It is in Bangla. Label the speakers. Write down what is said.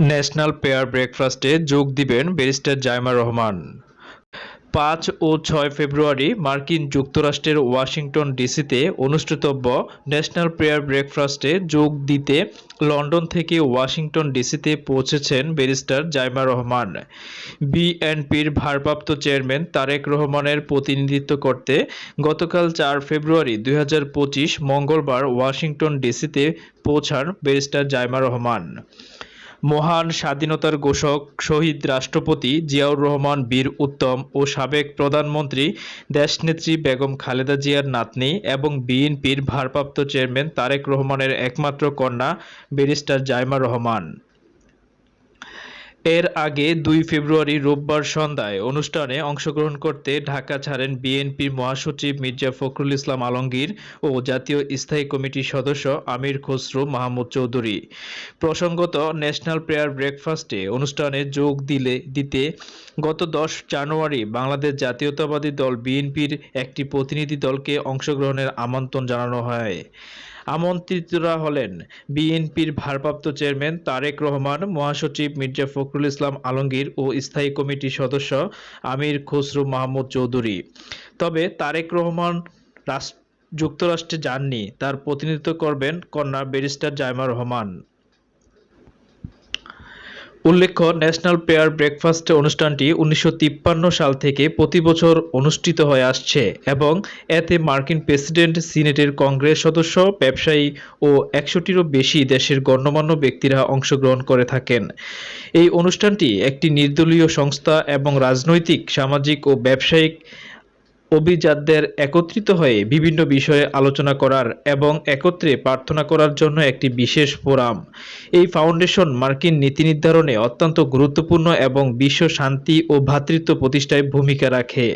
Speaker 1: ন্যাশনাল পেয়ার ব্রেকফাস্টে যোগ দিবেন ব্যারিস্টার জাইমা রহমান। পাঁচ ও ছয় ফেব্রুয়ারি মার্কিন যুক্তরাষ্ট্রের ওয়াশিংটন ডিসিতে অনুষ্ঠিতব্য ন্যাশনাল প্রেয়ার ব্রেকফাস্টে যোগ দিতে লন্ডন থেকে ওয়াশিংটন ডিসিতে পৌঁছেছেন ব্যারিস্টার জাইমা রহমান। বিএনপির ভারপ্রাপ্ত চেয়ারম্যান তারেক রহমানের প্রতিনিধিত্ব করতে গতকাল চার ফেব্রুয়ারি দু হাজার পঁচিশ মঙ্গলবার ওয়াশিংটন ডিসিতে পৌঁছান ব্যারিস্টার জাইমা রহমান। মহান স্বাধীনতার ঘোষক, শহীদ রাষ্ট্রপতি জিয়াউর রহমান, বীর উত্তম ও সাবেক প্রধানমন্ত্রী দেশনেত্রী বেগম খালেদা জিয়ার নাতনি এবং বিএনপির ভারপ্রাপ্ত চেয়ারম্যান তারেক রহমানের একমাত্র কন্যা ব্যারিস্টার জাইমা রহমান। এর আগে দুই ফেব্রুয়ারি রোববার সন্ধ্যায় অনুষ্ঠানে অংশগ্রহণ করতে ঢাকা ছাড়েন বিএনপির মহাসচিব মির্জা ফখরুল ইসলাম আলমগীর ও জাতীয় স্থায়ী কমিটির সদস্য আমির খসরু মাহমুদ চৌধুরী। প্রসঙ্গত, ন্যাশনাল প্রেয়ার ব্রেকফাস্টে অনুষ্ঠানে যোগ দিলে, দিতে গত দশ জানুয়ারি বাংলাদেশ জাতীয়তাবাদী দল বিএনপির একটি প্রতিনিধি দলকে অংশগ্রহণের আমন্ত্রণ জানানো হয়। আমন্ত্রিতরা হলেন বিএনপির ভারপ্রাপ্ত চেয়ারম্যান তারেক রহমান, মহাসচিব মির্জা ফখরুল ইসলাম আলমগীর ও স্থায়ী কমিটির সদস্য আমির খসরু মাহমুদ চৌধুরী। তবে তারেক রহমান রাষ্ট্র যুক্তরাষ্ট্রে যাননি। তার প্রতিনিধিত্ব করবেন কন্যা ব্যারিস্টার জাইমা রহমান। উল্লেখ্য ন্যাশনাল পেয়ার ব্রেকফাস্ট অনুষ্ঠানটি উনিশশো তিপ্পান্ন সাল থেকে প্রতি বছর অনুষ্ঠিত হয়ে আসছে এবং এতে মার্কিন প্রেসিডেন্ট, সিনেটের কংগ্রেস সদস্য, ব্যবসায়ী ও একশোটিরও বেশি দেশের গণ্যমান্য ব্যক্তিরা অংশগ্রহণ করে থাকেন। এই অনুষ্ঠানটি একটি নির্দলীয় সংস্থা এবং রাজনৈতিক, সামাজিক ও ব্যবসায়িক অভিজাতদের একত্রিত হয়ে বিভিন্ন বিষয়ে আলোচনা করার এবং একত্রে প্রার্থনা করার জন্য একটি বিশেষ ফোরাম। এই ফাউন্ডেশন মার্কিন নীতি নির্ধারণে অত্যন্ত গুরুত্বপূর্ণ এবং বিশ্ব শান্তি ও ভ্রাতৃত্ব প্রতিষ্ঠায় ভূমিকা রাখে।